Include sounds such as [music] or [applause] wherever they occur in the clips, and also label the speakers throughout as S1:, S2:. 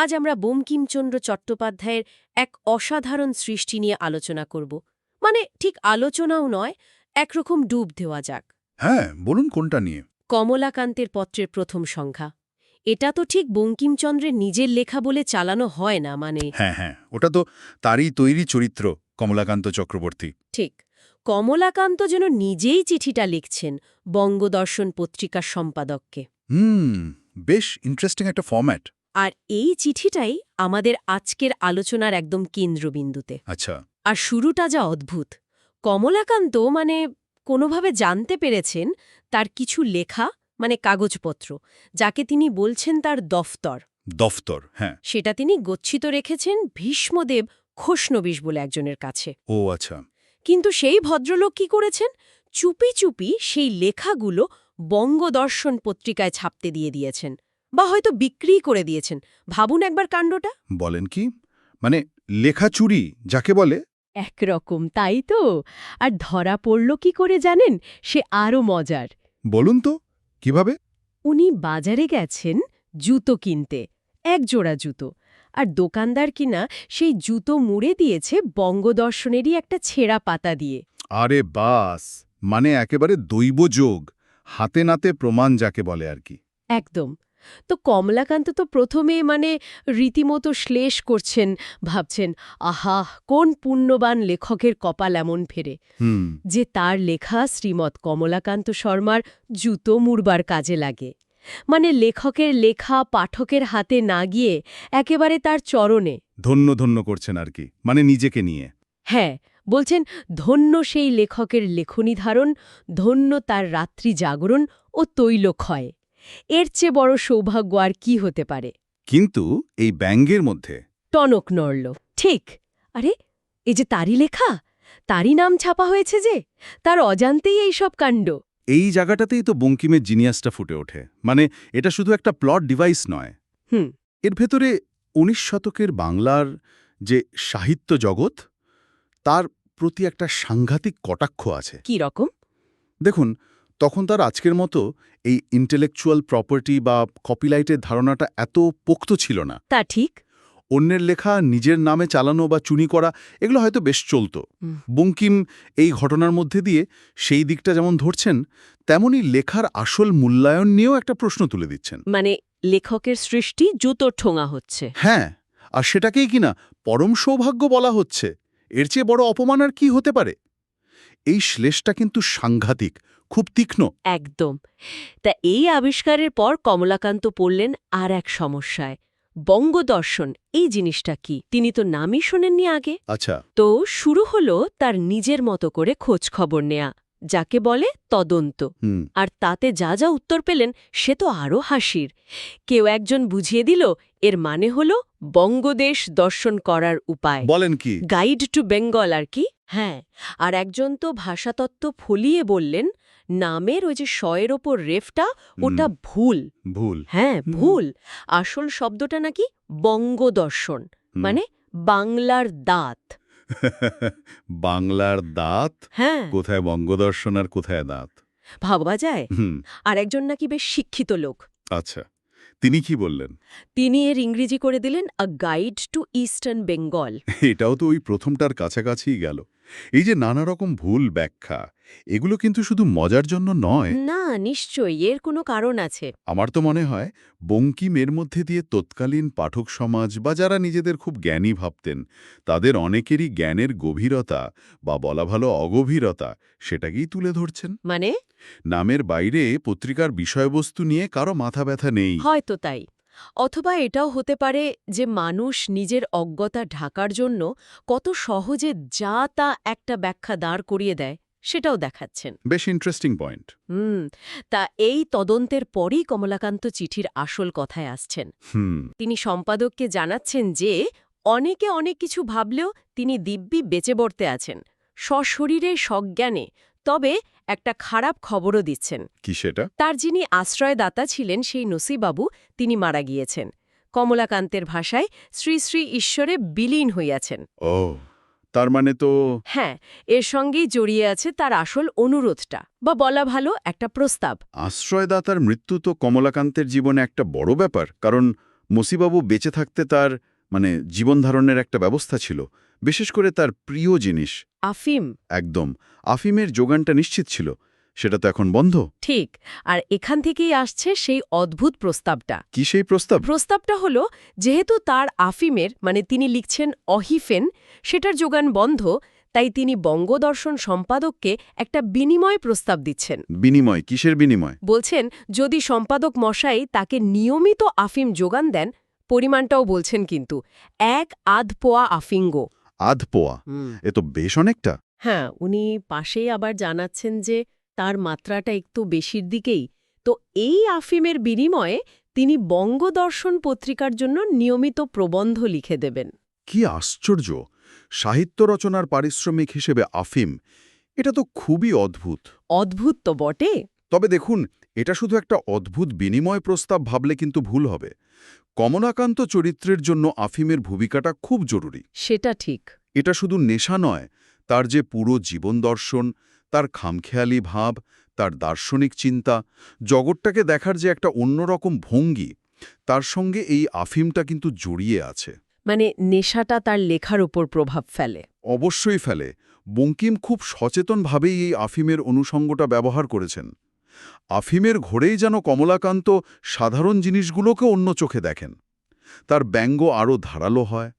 S1: আজ আমরা বঙ্কিমচন্দ্র চট্টোপাধ্যায়ের এক অসাধারণ সৃষ্টি নিয়ে আলোচনা করব। মানে ঠিক আলোচনাও নয় একরকম ডুব দেওয়া যাক।
S2: হ্যাঁ বলুন কোনটা নিয়ে?
S1: কমলাকান্তের পত্রের প্রথম সংখ্যা। এটা তো ঠিক বঙ্কিমচন্দ্রের নিজের লেখা বলে চালানো হয় না মানে
S2: হ্যাঁ হ্যাঁ ওটা তো তারই তৈরি চরিত্র কমলাকান্ত চক্রবর্তী।
S1: ঠিক। কমলাকান্ত যেন নিজেই চিঠিটা লিখছেন বঙ্গদর্শন পত্রিকার সম্পাদককে।
S2: হুম বেশ ইন্টারেস্টিং একটা ফরম্যাট
S1: আর এই চিঠিটাই আমাদের আজকের আলোচনার একদম কেন্দ্রবিন্দুতে।
S2: আচ্ছা।
S1: আর শুরুটা যা অদ্ভুত। কমলাকান্ত মানে কোনোভাবে জানতে পেরেছেন তার কিছু লেখা মানে কাগজপত্র যাকে তিনি বলছেন তার দফতর।
S2: দফতর হ্যাঁ।
S1: সেটা তিনি গচ্ছিত রেখেছেন ভীষ্মদেব খোষ্ণবিশ বলে একজনের কাছে।
S2: ও আচ্ছা।
S1: কিন্তু সেই ভদ্রলোক কি করেছেন? চুপি চুপি সেই লেখাগুলো বঙ্গদর্শন পত্রিকায় ছাপতে দিয়ে দিয়েছেন। বা হয়তো বিক্রি করে দিয়েছেন। ভাবুন একবার কাণ্ডটা।
S2: বলেন কি? মানে লেখা চুরি যাকে বলে?
S1: একরকম তাই তো। আর ধরা পড়ল কি করে জানেন? সে আরও মজার।
S2: বলুন তো কীভাবে?
S1: উনি বাজারে গেছেন জুতো কিনতে এক জোড়া জুতো। আর দোকানদার কিনা সেই জুতো মুড়ে দিয়েছে বঙ্গদর্শনেরই একটা ছেঁড়া পাতা দিয়ে।
S2: আরে বাস! মানে একেবারে দৈব যোগ হাতে নাতে প্রমাণ যাকে বলে আর কি।
S1: একদম। তো কমলাকান্ত তো প্রথমে মানে রীতিমতো শ্লেষ করছেন ভাবছেন আহা কোন পুণ্যবান লেখকের কপাল এমন ফেরে? যে তার লেখা শ্রীমৎ কমলাকান্ত শর্মার জুতো মুড়বার কাজে লাগে। মানে লেখকের লেখা পাঠকের হাতে না গিয়ে একেবারে তার চরণে।
S2: ধন্য ধন্য করছেন আর কি মানে নিজেকে নিয়ে।
S1: হ্যাঁ বলছেন ধন্য সেই লেখকের লেখনী ধারণ ধন্য তার রাত্রি জাগরণ ও তৈলক্ষয়। এর চেয়ে বড় সৌভাগ্য আর কি হতে পারে?
S2: কিন্তু এই ব্যাঙ্গের মধ্যে।
S1: টনক নড়ল। ঠিক। আরে এ যে তারই লেখা? তারই নাম ছাপা হয়েছে যে? তার অজান্তেই এই সব কাণ্ড।
S2: এই জায়গাটাতেই তো বঙ্কিমের জিনিয়াসটা ফুটে ওঠে। মানে এটা শুধু একটা প্লট ডিভাইস নয়।
S1: হুম।
S2: এর ভেতরে উনিশ শতকের বাংলার যে সাহিত্য জগৎ তার প্রতি একটা সাংঘাতিক কটাক্ষ আছে।
S1: কি রকম?
S2: দেখুন তখন তার আজকের মতো এই ইন্টেলেকচুয়াল প্রপার্টি বা কপিরাইটের ধারণাটা এত পোক্ত ছিল না।
S1: তা ঠিক।
S2: অন্যের লেখা নিজের নামে চালানো বা চুনি করা এগুলো হয়তো বেশ চলত। বঙ্কিম এই ঘটনার মধ্যে দিয়ে সেই দিকটা যেমন ধরছেন তেমনি লেখার আসল মূল্যায়ন নিয়েও একটা প্রশ্ন তুলে দিচ্ছেন।
S1: মানে লেখকের সৃষ্টি জুতোর ঠোঙা হচ্ছে।
S2: হ্যাঁ আর সেটাকেই কিনা পরম সৌভাগ্য বলা হচ্ছে। এর চেয়ে বড় অপমান আর কি হতে পারে? এই শ্লেষটা কিন্তু সাংঘাতিক খুব তীক্ষ্ণ।
S1: একদম। তা এই আবিষ্কারের পর কমলাকান্ত পড়লেন আর এক সমস্যায়। বঙ্গদর্শন এই জিনিসটা কি? তিনি তো নামই শোনেননি আগে।
S2: আচ্ছা।
S1: তো শুরু হলো তার নিজের মতো করে খোঁজ খবর নেয়া যাকে বলে তদন্ত। আর তাতে যা যা উত্তর পেলেন সে তো আরও হাসির। কেউ একজন বুঝিয়ে দিল এর মানে হল বঙ্গদেশ দর্শন করার উপায়।
S2: বলেন কি?
S1: গাইড টু বেঙ্গল আর কি। হ্যাঁ আর একজন তো ভাষাতত্ত্ব ফলিয়ে বললেন নামের ওই যে শয়ের ওপর রেফটা ওটা ভুল।
S2: ভুল।
S1: হ্যাঁ ভুল। আসল শব্দটা নাকি বঙ্গদর্শন। মানে বাংলার দাঁত। [laughs]
S2: বাংলার দাঁত?
S1: হ্যাঁ।
S2: কোথায় বঙ্গদর্শন আর কোথায় দাঁত?
S1: ভাবা যায়?
S2: হুম।
S1: আর একজন নাকি বেশ শিক্ষিত লোক।
S2: আচ্ছা তিনি কি বললেন?
S1: তিনি এর ইংরেজি করে দিলেন a guide to eastern Bengal
S2: এটাও তো ওই প্রথমটার কাছাকাছিই গেল। এই যে নানা রকম ভুল ব্যাখ্যা এগুলো কিন্তু শুধু মজার জন্য নয়।
S1: না নিশ্চয়ই এর কোনো কারণ আছে।
S2: আমার তো মনে হয় বঙ্কিম এর মধ্যে দিয়ে তৎকালীন পাঠক সমাজ বা যারা নিজেদের খুব জ্ঞানী ভাবতেন তাদের অনেকেরই জ্ঞানের গভীরতা বা বলা ভালো অগভীরতা সেটাকেই তুলে ধরছেন।
S1: মানে?
S2: নামের বাইরে পত্রিকার বিষয়বস্তু নিয়ে কারও মাথা ব্যথা নেই।
S1: হয়তো তাই। অথবা এটাও হতে পারে যে মানুষ নিজের অজ্ঞতা ঢাকার জন্য কত সহজে যা তা একটা ব্যাখ্যা দাঁড় করিয়ে দেয় সেটাও দেখাচ্ছেন।
S2: বেশ ইন্টারেস্টিং পয়েন্ট
S1: হুম তা এই তদন্তের পরেই কমলাকান্ত চিঠির আসল কথায় আসছেন। তিনি সম্পাদককে জানাচ্ছেন যে অনেকে অনেক কিছু ভাবলেও তিনি দিব্যি বেঁচে বর্তে আছেন। সশরীরে সজ্ঞানে তবে একটা খারাপ খবরও দিচ্ছেন।
S2: কি সেটা?
S1: তার যিনি আশ্রয়দাতা ছিলেন সেই নসিবাবু তিনি মারা গিয়েছেন। কমলাকান্তের ভাষায় শ্রী শ্রী ঈশ্বরে বিলীন হইয়াছেন।
S2: ও তার মানে তো
S1: হ্যাঁ এর সঙ্গেই জড়িয়ে আছে তার আসল অনুরোধটা বা বলা ভালো একটা প্রস্তাব।
S2: আশ্রয়দাতার মৃত্যু তো কমলাকান্তের জীবনে একটা বড় ব্যাপার কারণ মসিবাবু বেঁচে থাকতে তার মানে জীবন ধারণের একটা ব্যবস্থা ছিল বিশেষ করে তার প্রিয় জিনিস
S1: আফিম?
S2: একদম। আফিমের যোগানটা নিশ্চিত ছিল। সেটা তো এখন বন্ধ।
S1: ঠিক। আর এখান থেকেই আসছে সেই অদ্ভুত প্রস্তাবটা।
S2: কি সেই প্রস্তাব?
S1: প্রস্তাবটা হলো যেহেতু তার আফিমের মানে তিনি লিখছেন অহিফেন সেটার যোগান বন্ধ তাই তিনি বঙ্গদর্শন সম্পাদককে একটা বিনিময় প্রস্তাব দিচ্ছেন।
S2: বিনিময়? কিসের বিনিময়?
S1: বলছেন যদি সম্পাদক মশাই তাকে নিয়মিত আফিম যোগান দেন পরিমাণটাও বলছেন কিন্তু এক আধ পোয়া আফিঙ্গ।
S2: আধ পোয়া এ তো বেশ অনেকটা।
S1: হ্যাঁ উনি পাশেই আবার জানাচ্ছেন যে তার মাত্রাটা একটু বেশির দিকেই। তো এই আফিমের বিনিময়ে তিনি বঙ্গদর্শন পত্রিকার জন্য নিয়মিত প্রবন্ধ লিখে দেবেন।
S2: কি আশ্চর্য! সাহিত্য রচনার পারিশ্রমিক হিসেবে আফিম এটা তো খুবই অদ্ভুত।
S1: অদ্ভুত তো বটে।
S2: তবে দেখুন এটা শুধু একটা অদ্ভুত বিনিময় প্রস্তাব ভাবলে কিন্তু ভুল হবে। কমলাকান্ত চরিত্রের জন্য আফিমের ভূমিকাটা খুব জরুরি।
S1: সেটা ঠিক।
S2: এটা শুধু নেশা নয় তার যে পুরো জীবন দর্শন তার খামখেয়ালি ভাব তার দার্শনিক চিন্তা জগৎটাকে দেখার যে একটা অন্যরকম ভঙ্গি তার সঙ্গে এই আফিমটা কিন্তু জড়িয়ে আছে।
S1: মানে নেশাটা তার লেখার উপর প্রভাব ফেলে।
S2: অবশ্যই ফেলে। বঙ্কিম খুব সচেতনভাবেই এই আফিমের অনুষঙ্গটা ব্যবহার করেছেন। আফিমের ঘোরেই যেন কমলাকান্ত সাধারণ জিনিসগুলোকে অন্য চোখে দেখেন। তার ব্যঙ্গ আরও ধারালো হয়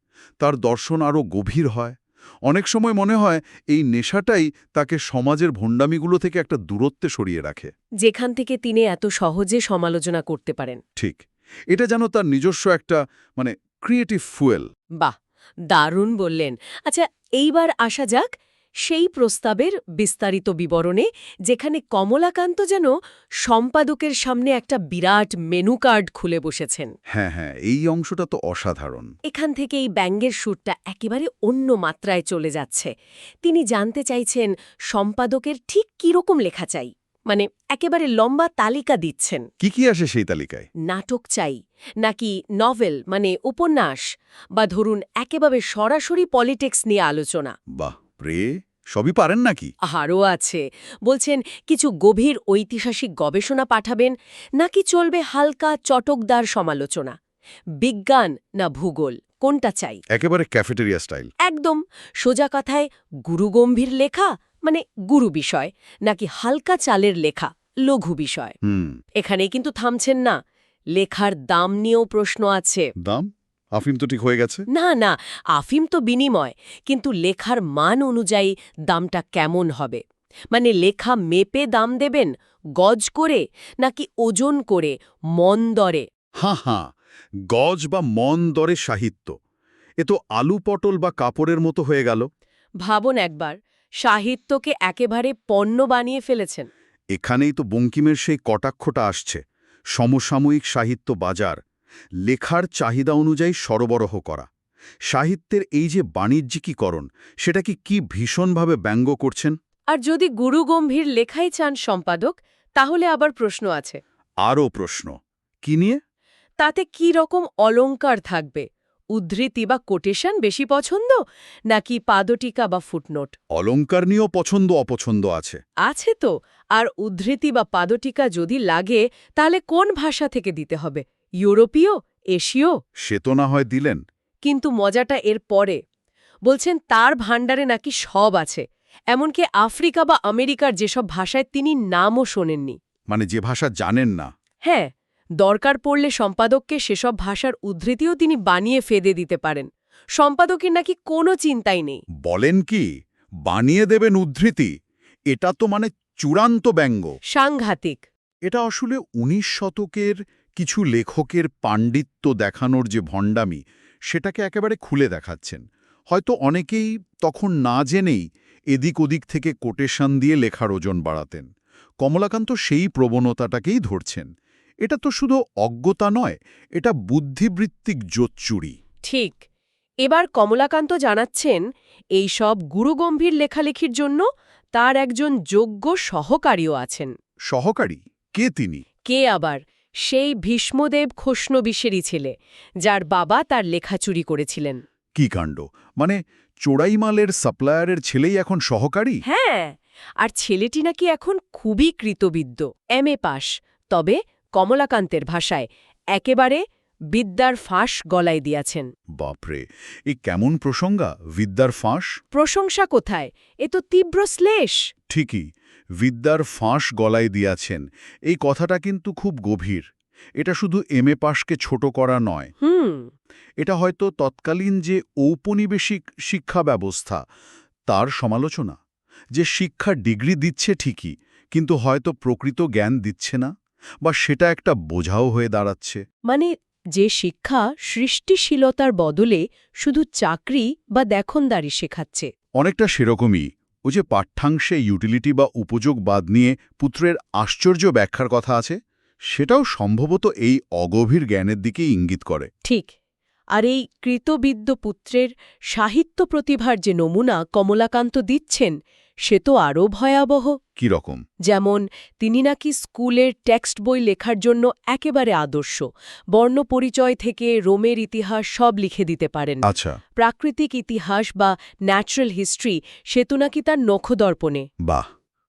S2: তার দর্শন আরও গভীর হয়। অনেক সময় মনে হয় এই নেশাটাই তাকে সমাজের ভণ্ডামিগুলো থেকে একটা দূরত্বে সরিয়ে রাখে।
S1: যেখান থেকে তিনি এত সহজে সমালোচনা করতে পারেন।
S2: ঠিক। এটা যেন তার নিজস্ব একটা মানে ক্রিয়েটিভ ফুয়েল
S1: বাহ! দারুণ বললেন। আচ্ছা এইবার আসা যাক সেই প্রস্তাবের বিস্তারিত বিবরণে যেখানে কমলাকান্ত যেন সম্পাদকের সামনে একটা বিরাট মেনু কার্ড খুলে বসেছেন।
S2: হ্যাঁ হ্যাঁ এই অংশটা তো অসাধারণ।
S1: এখান থেকে এই ব্যঙ্গের সুরটা একেবারে অন্য মাত্রায় চলে যাচ্ছে। তিনি জানতে চাইছেন সম্পাদকের ঠিক কীরকম লেখা চাই মানে একেবারে লম্বা তালিকা দিচ্ছেন।
S2: কি কি আসে সেই তালিকায়?
S1: নাটক চাই নাকি নভেল মানে উপন্যাস বা ধরুন একেবারে সরাসরি পলিটিক্স নিয়ে আলোচনা।
S2: বাহ! প্রে সবই পারেন নাকি?
S1: আরও আছে। বলছেন কিছু গভীর ঐতিহাসিক গবেষণা পাঠাবেন নাকি চলবে হালকা চটকদার সমালোচনা? বিজ্ঞান না ভূগোল? কোনটা চাই?
S2: একেবারে ক্যাফেটেরিয়া স্টাইল।
S1: একদম সোজা কথায় গুরুগম্ভীর লেখা মানে গুরু বিষয় নাকি হালকা চালের লেখা লঘু বিষয়?
S2: হুম।
S1: এখানেই কিন্তু থামছেন না। লেখার দাম নিয়েও প্রশ্ন আছে।
S2: দাম? আফিম তো ঠিক হয়ে গেছে?
S1: না না আফিম তো বিনিময় কিন্তু লেখার মান অনুযায়ী দামটা কেমন হবে? মানে লেখা মেপে দাম দেবেন গজ করে নাকি ওজন করে মন দরে?
S2: হাঁ হাঁ গজ বা মন দরে সাহিত্য। এ তো আলু পটল বা কাপড়ের মতো হয়ে গেল।
S1: ভাবন একবার সাহিত্যকে একেবারে পণ্য বানিয়ে ফেলেছেন।
S2: এখানেই তো বঙ্কিমের সেই কটাক্ষটা আসছে সমসাময়িক সাহিত্য বাজার। লেখার চাহিদা অনুযায়ী সরবরাহ করা। সাহিত্যের এই যে বাণিজ্যিকীকরণ সেটা কি কি ভীষণভাবে ব্যঙ্গ করছেন?
S1: আর যদি গুরুগম্ভীর লেখাই চান সম্পাদক তাহলে আবার প্রশ্ন আছে।
S2: আরও প্রশ্ন। কি নিয়ে?
S1: তাতে কি রকম অলঙ্কার থাকবে? উদ্ধৃতি বা কোটেশন বেশি পছন্দ নাকি পাদটিকা বা ফুটনোট?
S2: অলঙ্কার নিয়েও পছন্দ অপছন্দ আছে।
S1: আছে তো আর উদ্ধৃতি বা পাদটিকা যদি লাগে তাহলে কোন ভাষা থেকে দিতে হবে? ইউরোপীয় এশীয়?
S2: সে তো না হয় দিলেন।
S1: কিন্তু মজাটা এর পরে। বলছেন তার ভাণ্ডারে নাকি সব আছে। এমনকি আফ্রিকা বা আমেরিকার যেসব ভাষায় তিনি নামও শোনেননি।
S2: মানে যে ভাষা জানেন না।
S1: হ্যাঁ দরকার পড়লে সম্পাদককে সেসব ভাষার উদ্ধৃতিও তিনি বানিয়ে ফেদে দিতে পারেন। সম্পাদকের নাকি কোনো চিন্তাই নেই।
S2: বলেন কি? বানিয়ে দেবেন উদ্ধৃতি। এটা তো মানে চূড়ান্ত ব্যঙ্গ।
S1: সাংঘাতিক।
S2: এটা আসলে উনিশ শতকের কিছু লেখকের পাণ্ডিত্য দেখানোর যে ভণ্ডামি সেটাকে একেবারে খুলে দেখাচ্ছেন। হয়তো অনেকেই তখন না জেনেই এদিক ওদিক থেকে কোটেশন দিয়ে লেখার ওজন বাড়াতেন। কমলাকান্ত সেই প্রবণতাটাকেই ধরছেন। এটা তো শুধু অজ্ঞতা নয় এটা বুদ্ধিবৃত্তিক জোচ্চুরি।
S1: ঠিক। এবার কমলাকান্ত জানাচ্ছেন এই সব গুরুগম্ভীর লেখালেখির জন্য তার একজন যোগ্য সহকারীও আছেন।
S2: সহকারী? কে তিনি?
S1: কে আবার? সেই ভীষ্মদেব খোষ্ণবিশেরই ছেলে যার বাবা তার লেখা চুরি করেছিলেন।
S2: কি কাণ্ড? মানে চোড়াইমালের সাপ্লায়ারের ছেলেই এখন সহকারী?
S1: হ্যাঁ আর ছেলেটি নাকি এখন খুবই কৃতবিদ্য। এম এ পাশ তবে কমলাকান্তের ভাষায় একেবারে বিদ্যার ফাঁস গলায় দিয়াছেন।
S2: বাপরে এ কেমন প্রসঙ্গা বিদ্যার ফাঁস?
S1: প্রশংসা কোথায়? এ তো তীব্র শ্লেষ।
S2: ঠিকই বিদ্যার ফাঁস গলায় দিয়াছেন। এই কথাটা কিন্তু খুব গভীর। এটা শুধু এম এ পাশকে ছোট করা নয়।
S1: হুম।
S2: এটা হয়তো তৎকালীন যে ঔপনিবেশিক শিক্ষা ব্যবস্থা তার সমালোচনা। যে শিক্ষা ডিগ্রি দিচ্ছে ঠিকই কিন্তু হয়তো প্রকৃত জ্ঞান দিচ্ছে না বা সেটা একটা বোঝাও হয়ে দাঁড়াচ্ছে।
S1: মানে যে শিক্ষা সৃষ্টিশীলতার বদলে শুধু চাকরি বা দেখনদারি শেখাচ্ছে।
S2: অনেকটা সেরকমই। ও যে পাঠ্যাংশে ইউটিলিটি বা উপযোগ বাদ নিয়ে পুত্রের আশ্চর্য ব্যাখ্যার কথা আছে, সেটাও সম্ভবত এই অগভীর জ্ঞানের দিকেই ইঙ্গিত করে।
S1: ঠিক। আর এই কৃতবিদ্য পুত্রের সাহিত্য প্রতিভার যে নমুনা কমলাকান্ত দিচ্ছেন সে তো আরও ভয়াবহ।
S2: কি রকম?
S1: যেমন তিনি নাকি স্কুলের টেক্সট বই লেখার জন্য একেবারে আদর্শ। বর্ণ পরিচয় থেকে রোমের ইতিহাস সব লিখে দিতে পারেন।
S2: আচ্ছা।
S1: প্রাকৃতিক ইতিহাস বা ন্যাচারাল হিস্ট্রি সে তো নাকি তার নখদর্পণে।
S2: বাহ!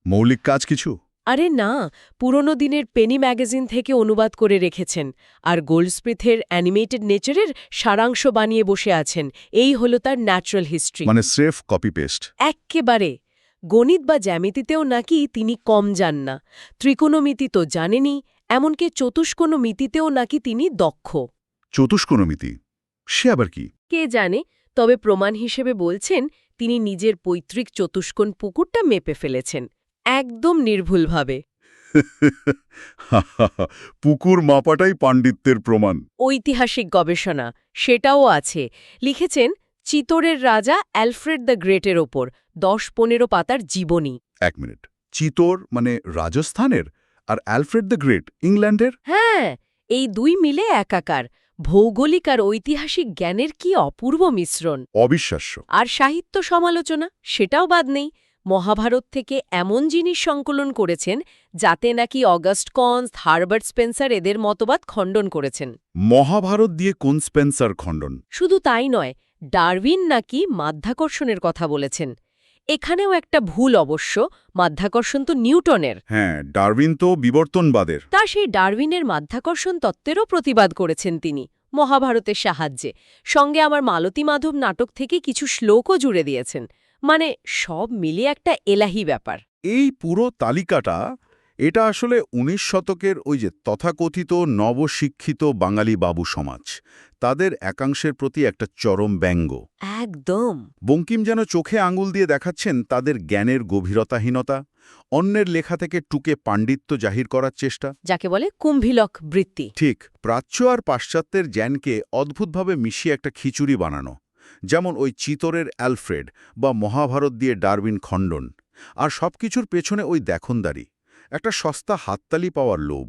S2: মৌলিক কাজ কিছু?
S1: আরে না পুরনো দিনের পেনি ম্যাগাজিন থেকে অনুবাদ করে রেখেছেন। আর গোল্ডস্মিথের অ্যানিমেটেড নেচারের সারাংশ বানিয়ে বসে আছেন। এই হলো তার ন্যাচারাল হিস্ট্রি।
S2: মানে স্রেফ কপি পেস্ট
S1: এক্কেবারে। গণিত বা জ্যামিতিতেও নাকি তিনি কম যান না। ত্রিকোণমিতি তো জানেনই এমনকি চতুষ্কোণমিতিতেও নাকি তিনি দক্ষ।
S2: চতুষ্কোণমিতি সে আবার কি?
S1: কে জানে তবে প্রমাণ হিসেবে বলছেন তিনি নিজের পৈতৃক চতুষ্কোণ পুকুরটা মেপে ফেলেছেন। একদম নির্ভুলভাবে। [laughs]
S2: পুকুর মাপাটাই পাণ্ডিত্যের প্রমাণ।
S1: ঐতিহাসিক গবেষণা সেটাও আছে। লিখেছেন চিতোরের রাজা অ্যালফ্রেড দ্য গ্রেটের ওপর। দশ পনেরো পাতার জীবনী।
S2: এক মিনিট। চিতোর মানে রাজস্থানের আর অ্যালফ্রেড দ্য গ্রেট ইংল্যান্ডের?
S1: হ্যাঁ এই দুই মিলে একাকার। ভৌগোলিক আর ঐতিহাসিক জ্ঞানের কি অপূর্ব মিশ্রণ।
S2: অবিশ্বাস্য।
S1: আর সাহিত্য সমালোচনা সেটাও বাদ নেই। মহাভারত থেকে এমন জিনিস সংকলন করেছেন যাতে নাকি অগাস্ট কন্স হার্বার্ট স্পেন্সার এদের মতবাদ খণ্ডন করেছেন।
S2: মহাভারত দিয়ে কোন স্পেন্সার খণ্ডন?
S1: শুধু তাই নয় ডারউইন নাকি মাধ্যাকর্ষণের কথা বলেছেন। এখানেও একটা ভুল অবশ্য মাধ্যাকর্ষণ তো নিউটনের।
S2: হ্যাঁ ডারউইন তো বিবর্তনবাদের।
S1: তা সেই ডারউইনের মাধ্যাকর্ষণ তত্ত্বেরও প্রতিবাদ করেছেন তিনি মহাভারতের সাহায্যে। সঙ্গে আমার মালতী মাধব নাটক থেকে কিছু শ্লোকও জুড়ে দিয়েছেন। মানে সব মিলিয়ে একটা এলাহি ব্যাপার।
S2: এই পুরো তালিকাটা এটা আসলে উনিশ শতকের ওই যে তথাকথিত নবশিক্ষিত বাঙালি বাবু সমাজ। তাদের একাংশের প্রতি একটা চরম ব্যঙ্গ।
S1: একদম।
S2: বঙ্কিম যেন চোখে আঙুল দিয়ে দেখাচ্ছেন তাদের জ্ঞানের গভীরতাহীনতা অন্যের লেখা থেকে টুকে পাণ্ডিত্য জাহির করার চেষ্টা।
S1: যাকে বলে কুম্ভিলক বৃত্তি।
S2: ঠিক প্রাচ্য আর পাশ্চাত্যের জ্ঞানকে অদ্ভুতভাবে মিশিয়ে একটা খিচুড়ি বানানো যেমন ওই চিতরের অ্যালফ্রেড বা মহাভারত দিয়ে ডারউইন খণ্ডন আর সবকিছুর পেছনে ওই দেখনদারি। একটা সস্তা হাততালি পাওয়ার লোভ।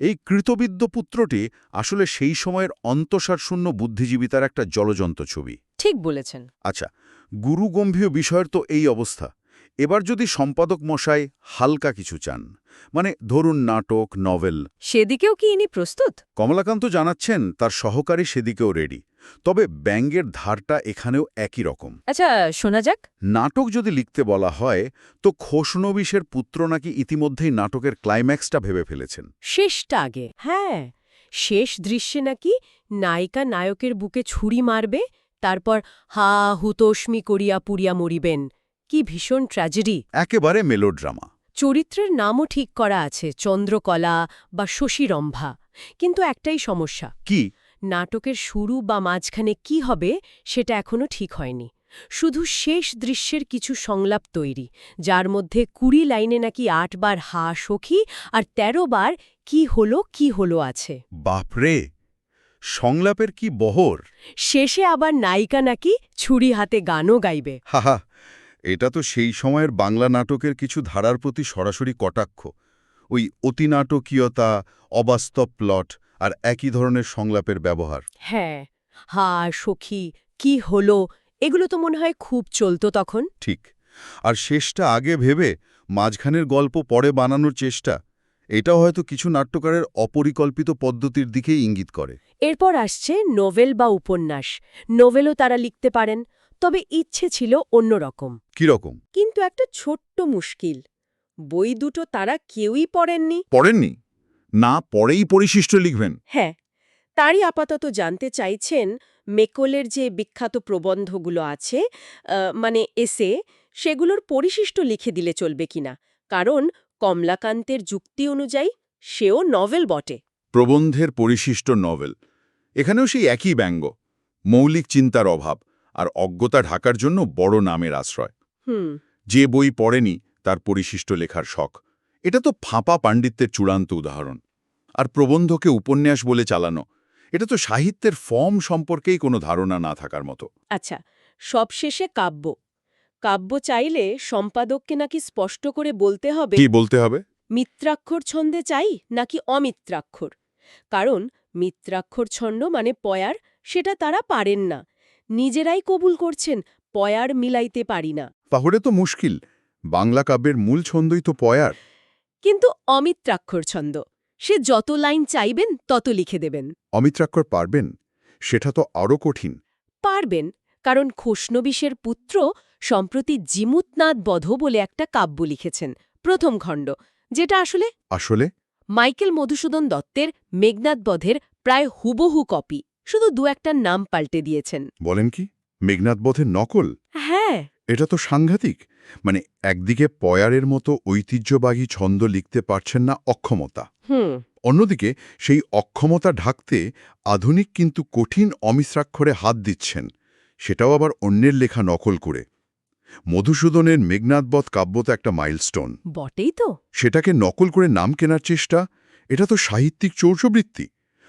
S2: এই কৃতবিদ্য পুত্রটি আসলে সেই সময়ের অন্তঃসারশূন্য বুদ্ধিজীবিতার একটা জলজন্ত ছবি।
S1: ঠিক বলেছেন।
S2: আচ্ছা গুরুগম্ভীর বিষয়ের তো এই অবস্থা। এবার যদি সম্পাদক মশাই হালকা কিছু চান মানে ধরুন নাটক নভেল।
S1: সেদিকেও কি ইনি প্রস্তুত?
S2: কমলাকান্ত জানাচ্ছেন তার সহকারী সেদিকেও রেডি। তবে ব্যাঙ্গের ধারটা এখানেও একই রকম।
S1: আচ্ছা শোনা যাক।
S2: নাটক যদি লিখতে বলা হয় তো খোশনবিশের পুত্র নাকি ইতিমধ্যেই নাটকের ক্লাইম্যাক্সটা ভেবে ফেলেছেন।
S1: শেষটা আগে। হ্যাঁ শেষ দৃশ্যে নাকি নায়িকা নায়কের বুকে ছুরি মারবে তারপর হা হুতোষ্মি করিয়া পুরিয়া মরিবেন। কি ভীষণ ট্র্যাজেডি।
S2: একেবারে মেলোড্রামা।
S1: চরিত্রের নামও ঠিক করা আছে চন্দ্রকলা বা শশীরম্ভা। কিন্তু একটাই সমস্যা।
S2: কি?
S1: নাটকের শুরু বা মাঝখানে কি হবে সেটা এখনও ঠিক হয়নি। শুধু শেষ দৃশ্যের কিছু সংলাপ তৈরি যার মধ্যে কুড়ি লাইনে নাকি আটবার হা সখী আর ১৩ বার কি হলো কি হলো আছে।
S2: বাপরে! সংলাপের কি বহর?
S1: শেষে আবার নায়িকা নাকি ছুরি হাতে গানও গাইবে।
S2: হাহা এটা তো সেই সময়ের বাংলা নাটকের কিছু ধারার প্রতি সরাসরি কটাক্ষ। ওই অতিনাটকীয়তা অবাস্তব প্লট আর একই ধরনের সংলাপের ব্যবহার।
S1: হ্যাঁ হা সখী কি হলো? এগুলো তো মনে হয় খুব চলতো তখন।
S2: ঠিক। আর শেষটা আগে ভেবে মাঝখানের গল্প পরে বানানোর চেষ্টা এটাও হয়তো কিছু নাট্যকারের অপরিকল্পিত পদ্ধতির দিকেই ইঙ্গিত করে।
S1: এরপর আসছে নোভেল বা উপন্যাস। নোভেলও তারা লিখতে পারেন। তবে ইচ্ছে ছিল অন্যরকম
S2: কীরকম
S1: কিন্তু একটা ছোট্ট মুশকিল। বই দুটো তারা কেউই পড়েননি।
S2: পড়েননি? না পরেই পরিশিষ্ট লিখবেন।
S1: হ্যাঁ তারই আপাতত জানতে চাইছেন মেকলের যে বিখ্যাত প্রবন্ধগুলো আছে মানে এসে সেগুলোর পরিশিষ্ট লিখে দিলে চলবে কিনা। কারণ কমলাকান্তের যুক্তি অনুযায়ী সেও নভেল বটে।
S2: প্রবন্ধের পরিশিষ্ট নভেল। এখানেও সেই একই ব্যঙ্গ মৌলিক চিন্তার অভাব। আর অজ্ঞতা ঢাকার জন্য বড় নামের আশ্রয়।
S1: হুম।
S2: যে বই পড়েনি তার পরিশিষ্ট লেখার শখ। এটা তো ফাঁপা পাণ্ডিত্যের চূড়ান্ত উদাহরণ। আর প্রবন্ধকে উপন্যাস বলে চালানো এটা তো সাহিত্যের ফর্ম সম্পর্কেই কোনো ধারণা না থাকার মতো।
S1: আচ্ছা সবশেষে কাব্য। কাব্য চাইলে সম্পাদককে নাকি স্পষ্ট করে বলতে হবে
S2: কি বলতে হবে?
S1: মিত্রাক্ষর ছন্দে চাই নাকি অমিত্রাক্ষর? কারণ মিত্রাক্ষর ছন্দ মানে পয়ার সেটা তারা পারেন না। নিজেরাই কবুল করছেন পয়ার মিলাইতে পারি না।
S2: তাহলে তো মুশকিল। বাংলা কাব্যের মূল ছন্দই তো পয়ার।
S1: কিন্তু অমিত্রাক্ষর ছন্দ। সে যত লাইন চাইবেন তত লিখে দেবেন।
S2: অমিত্রাক্ষর পারবেন? সেটা তো আরও কঠিন।
S1: পারবেন কারণ খোষ্ণবিশের পুত্র সম্প্রতি জিমুতনাথ বধ বলে একটা কাব্য লিখেছেন প্রথম খণ্ড যেটা আসলে
S2: আসলে?
S1: মাইকেল মধুসূদন দত্তের মেঘনাথ বধের প্রায় হুবহু কপি। শুধু দু একটা নাম পাল্টে দিয়েছেন।
S2: বলেন কি? মেঘনাথ বধের নকল?
S1: হ্যাঁ।
S2: এটা তো সাংঘাতিক। মানে একদিকে পয়ারের মতো ঐতিহ্যবাহী ছন্দ লিখতে পারছেন না অক্ষমতা।
S1: হুম।
S2: অন্যদিকে সেই অক্ষমতা ঢাকতে আধুনিক কিন্তু কঠিন অমিশ্রাক্ষরে হাত দিচ্ছেন। সেটাও আবার অন্যের লেখা নকল করে। মধুসূদনের মেঘনাথবধ কাব্য তো একটা মাইলস্টোন।
S1: বটেই তো।
S2: সেটাকে নকল করে নাম কেনার চেষ্টা? এটা তো সাহিত্যিক চৌর্যবৃত্তি।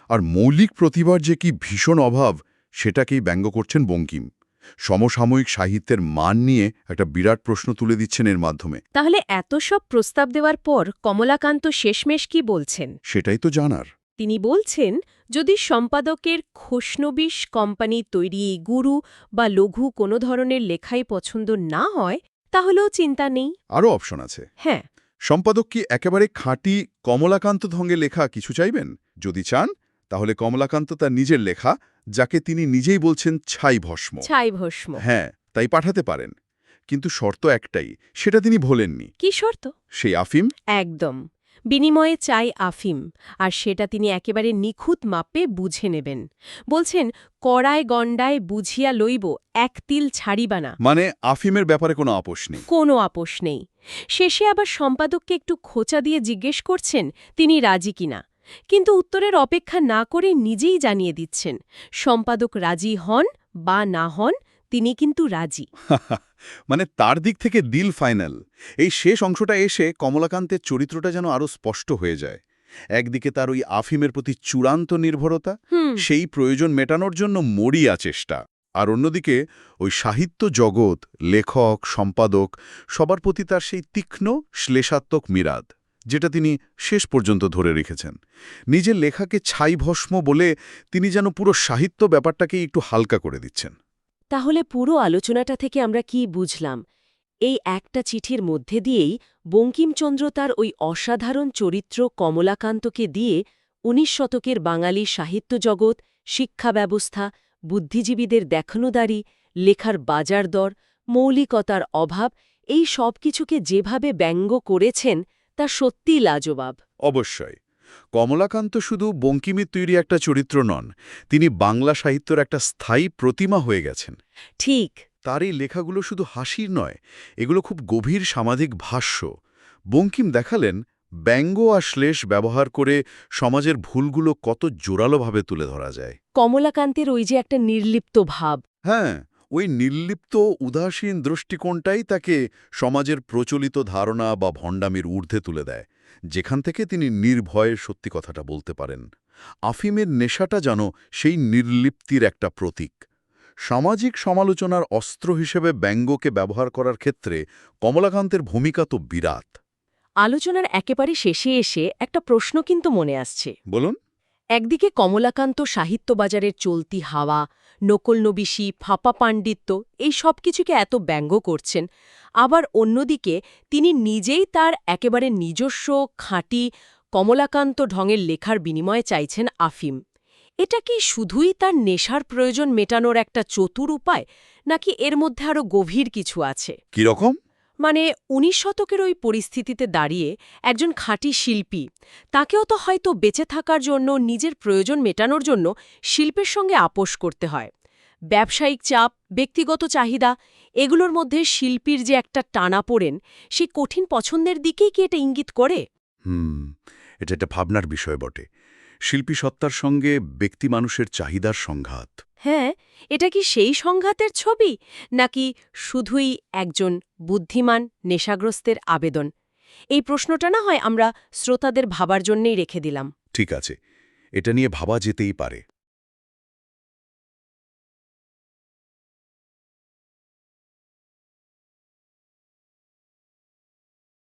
S2: আর মৌলিক প্রতিভার যে কি ভীষণ অভাব সেটাকেই ব্যঙ্গ করছেন বঙ্কিম। সমসাময়িক সাহিত্যের মান নিয়ে একটা বিরাট প্রশ্ন তুলে দিচ্ছেন এর মাধ্যমে।
S1: তাহলে এত সব প্রস্তাব দেওয়ার পর কমলাকান্ত শেষমেশ কি বলছেন?
S2: সেটাই তো জানার।
S1: তিনি বলছেন যদি সম্পাদকের খোষ্ণবিশ কোম্পানি তৈরি গুরু বা লঘু কোনো ধরনের লেখাই পছন্দ না হয় তাহলেও চিন্তা নেই।
S2: আরও অপশন আছে।
S1: হ্যাঁ।
S2: সম্পাদক কি একেবারে খাঁটি কমলাকান্ত ধঙ্গে লেখা কিছু চাইবেন? যদি চান তাহলে কমলাকান্ত তার নিজের লেখা যাকে তিনি নিজেই বলছেন ছাই ভস্ম।
S1: ছাই ভস্ম।
S2: হ্যাঁ তাই পাঠাতে পারেন। কিন্তু শর্ত একটাই সেটা তিনি ভোলেননি।
S1: কি শর্ত?
S2: সেই আফিম?
S1: একদম। বিনিময়ে চাই আফিম আর সেটা তিনি একেবারে নিখুঁত মাপে বুঝে নেবেন। বলছেন কড়ায় গণ্ডায় বুঝিয়া লইব এক তিল ছাড়িবা না।
S2: মানে আফিমের ব্যাপারে কোনো আপোষ নেই।
S1: কোনো আপোষ নেই। শেষে আবার সম্পাদককে একটু খোঁচা দিয়ে জিজ্ঞেস করছেন তিনি রাজি কিনা? কিন্তু উত্তরের অপেক্ষা না করে নিজেই জানিয়ে দিচ্ছেন সম্পাদক রাজি হন বা না হন তিনি কিন্তু রাজি। [laughs]
S2: মানে তার দিক থেকে দিল ফাইনাল এই শেষ অংশটা এসে কমলাকান্তের চরিত্রটা যেন আরও স্পষ্ট হয়ে যায়। একদিকে তার ওই আফিমের প্রতি চূড়ান্ত নির্ভরতা সেই প্রয়োজন মেটানোর জন্য মরিয়া চেষ্টা। আর অন্যদিকে ওই সাহিত্য জগৎ লেখক সম্পাদক সবার প্রতি তার সেই তীক্ষ্ণ শ্লেষাত্মক মিরাদ। যেটা তিনি শেষ পর্যন্ত ধরে রেখেছেন। নিজের লেখাকে ছাই ভস্ম বলে তিনি যেন পুরো সাহিত্য ব্যাপারটাকে একটু হালকা করে দিচ্ছেন।
S1: তাহলে পুরো আলোচনাটা থেকে আমরা কি বুঝলাম? এই একটা চিঠির মধ্যে দিয়েই বঙ্কিমচন্দ্র তার ওই অসাধারণ চরিত্র কমলাকান্তকে দিয়ে উনিশ শতকের বাঙালি সাহিত্য জগৎ, শিক্ষা ব্যবস্থা, বুদ্ধিজীবীদের দেখানোদারি, লেখার বাজার দর, মৌলিকতার অভাব, এই সব কিছুকে যেভাবে ব্যঙ্গ করেছেন তা সত্যিই লাজবাব।
S2: অবশ্যই। কমলাকান্ত শুধু বঙ্কিমের তৈরি একটা চরিত্র নন তিনি বাংলা সাহিত্যর একটা স্থায়ী প্রতিমা হয়ে গেছেন।
S1: ঠিক।
S2: তার এই লেখাগুলো শুধু হাসির নয় এগুলো খুব গভীর সামাজিক ভাষ্য। বঙ্কিম দেখালেন ব্যঙ্গ আর শ্লেষ ব্যবহার করে সমাজের ভুলগুলো কত জোরালোভাবে তুলে ধরা যায়।
S1: কমলাকান্তের ওই যে একটা নির্লিপ্ত ভাব।
S2: হ্যাঁ ওই নির্লিপ্ত উদাসীন দৃষ্টিকোণটাই তাকে সমাজের প্রচলিত ধারণা বা ভণ্ডামির ঊর্ধ্বে তুলে দেয় যেখান থেকে তিনি নির্ভয়ে সত্যি কথাটা বলতে পারেন। আফিমের নেশাটা যেন সেই নির্লিপ্তির একটা প্রতীক। সামাজিক সমালোচনার অস্ত্র হিসেবে ব্যঙ্গকে ব্যবহার করার ক্ষেত্রে কমলাকান্তের ভূমিকা তো বিরাট।
S1: আলোচনার একেবারে শেষে এসে একটা প্রশ্ন কিন্তু মনে আসছে।
S2: বলুন।
S1: একদিকে কমলাকান্ত সাহিত্যবাজারের চলতি হাওয়া নকলনবিশি ফাঁপা পাণ্ডিত্য এই সব কিছুকে এত ব্যঙ্গ করছেন। আবার অন্যদিকে তিনি নিজেই তার একেবারে নিজস্ব খাঁটি কমলাকান্ত ঢঙের লেখার বিনিময়ে চাইছেন আফিম। এটা কি শুধুই তার নেশার প্রয়োজন মেটানোর একটা চতুর উপায়, নাকি এর মধ্যে আরও গভীর কিছু আছে?
S2: কীরকম?
S1: মানে উনিশ শতকের ওই পরিস্থিতিতে দাঁড়িয়ে একজন খাঁটি শিল্পী, তাকেও তো হয়তো বেঁচে থাকার জন্য, নিজের প্রয়োজন মেটানোর জন্য শিল্পের সঙ্গে আপোষ করতে হয়। ব্যবসায়িক চাপ, ব্যক্তিগত চাহিদা, এগুলোর মধ্যে শিল্পীর যে একটা টানা পড়েন সেই কঠিন পছন্দের দিকেই কি এটা ইঙ্গিত করে?
S2: হুম, এটা একটা ভাবনার বিষয় বটে। শিল্পী সত্তার সঙ্গে ব্যক্তি মানুষের চাহিদার সংঘাত
S1: হ্যাঁ এটা কি সেই সংঘাতের ছবি? নাকি শুধুই একজন বুদ্ধিমান, নেশাগ্রস্তের আবেদন? এই প্রশ্নটা না হয় আমরা শ্রোতাদের ভাবার জন্যেই রেখে দিলাম।
S2: ঠিক আছে, এটা নিয়ে ভাবা যেতেই পারে।